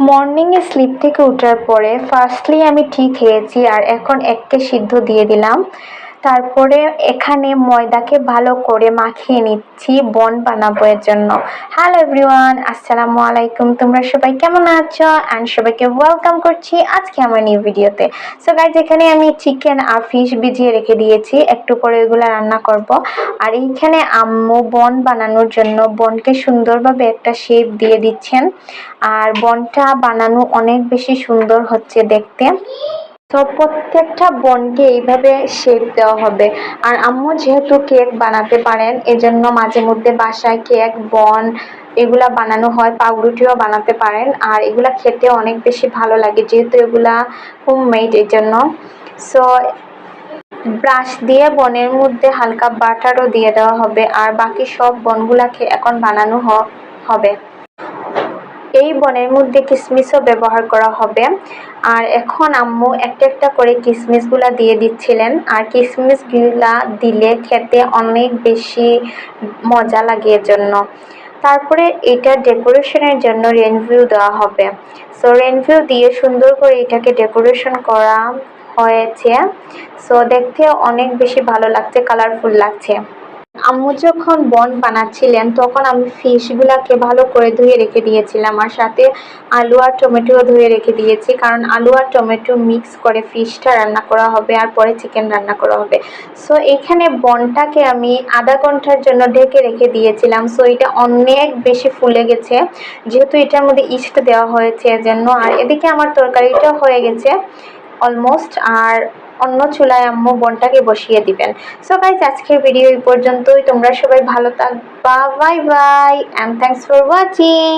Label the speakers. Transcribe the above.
Speaker 1: মর্নিংয়ে slip থেকে ওঠার পরে ফার্স্টলি আমি ঠিক খেয়েছি আর এখন এককে সিদ্ধ দিয়ে দিলাম। তারপরে এখানে ময়দাকে ভালো করে মাখিয়ে নিচ্ছি, বন বানাবো এর জন্য। হ্যালো এভরিওয়ান আসসালামু আলাইকুম। তোমরা সবাই কেমন আছো? অ্যান্ড সবাইকে ওয়েলকাম করছি আজকে আমার নিউ ভিডিওতে সো গাইজ এখানে আমি চিকেন আর ফিশ ভিজিয়ে রেখে দিয়েছি। একটু পরে এগুলো রান্না করব। আর এইখানে আম্মু বন বানানোর জন্য বনকে সুন্দরভাবে একটা শেপ দিয়ে দিচ্ছেন। আর বনটা বানানো অনেক বেশি সুন্দর হচ্ছে দেখতে। তো প্রত্যেকটা বনকে এইভাবে শেপ দেওয়া হবে। আর আম্মু যেহেতু কেক বানাতে পারেন, এজন্য মাঝে মধ্যে বাসায় কেক বন এগুলা বানানো হয়, পাউরুটিও বানাতে পারেন। আর এগুলা খেতে অনেক বেশি ভালো লাগে, যেহেতু এগুলা হোমমেড এই জন্য সো ব্রাশ দিয়ে বনের মধ্যে হালকা বাটারও দিয়ে দেওয়া হবে। আর বাকি সব বনগুলাকে এখন বানানো হবে। এই বনের মধ্যে কিশমিশও ব্যবহার করা হবে। আর এখন আম্মু একটা একটা করে কিশমিশগুলা দিয়ে দিচ্ছিলেন। আর কিশমিশগুলা দিলে খেতে অনেক বেশি মজা লাগে এর জন্য তারপরে এটা ডেকোরেশনের জন্য রেনভিউ দেওয়া হবে। সো রেনভিউ দিয়ে সুন্দর করে এটাকে ডেকোরেশন করা হয়েছে। সো দেখতে অনেক বেশি ভালো লাগছে, কালারফুল লাগছে। আম্মু যখন বন বানাচ্ছিলেন, তখন আমি ফিশগুলাকে ভালো করে ধুয়ে রেখে দিয়েছিলাম আর সাথে আলু আর টমেটোও ধুয়ে রেখে দিয়েছি। কারণ আলু আর টমেটো মিক্স করে ফিশটা রান্না করা হবে আর পরে চিকেন রান্না করা হবে। সো এখানে বনটাকে আমি আধা ঘণ্টার জন্য ঢেকে রেখে দিয়েছিলাম। সো এটা অনেক বেশি ফুলে গেছে। যেহেতু এটার মধ্যে ইস্ট দেওয়া হয়েছে এজন্য আর এদিকে আমার তরকারিটা হয়ে গেছে অলমোস্ট। আর অন্য চুলায় আম্মু বোনটাকে বসিয়ে দিবেন। সো গাইজ আজকের ভিডিও এই পর্যন্তই। তোমরা সবাই ভালো থাকবা। Bye bye and thanks for watching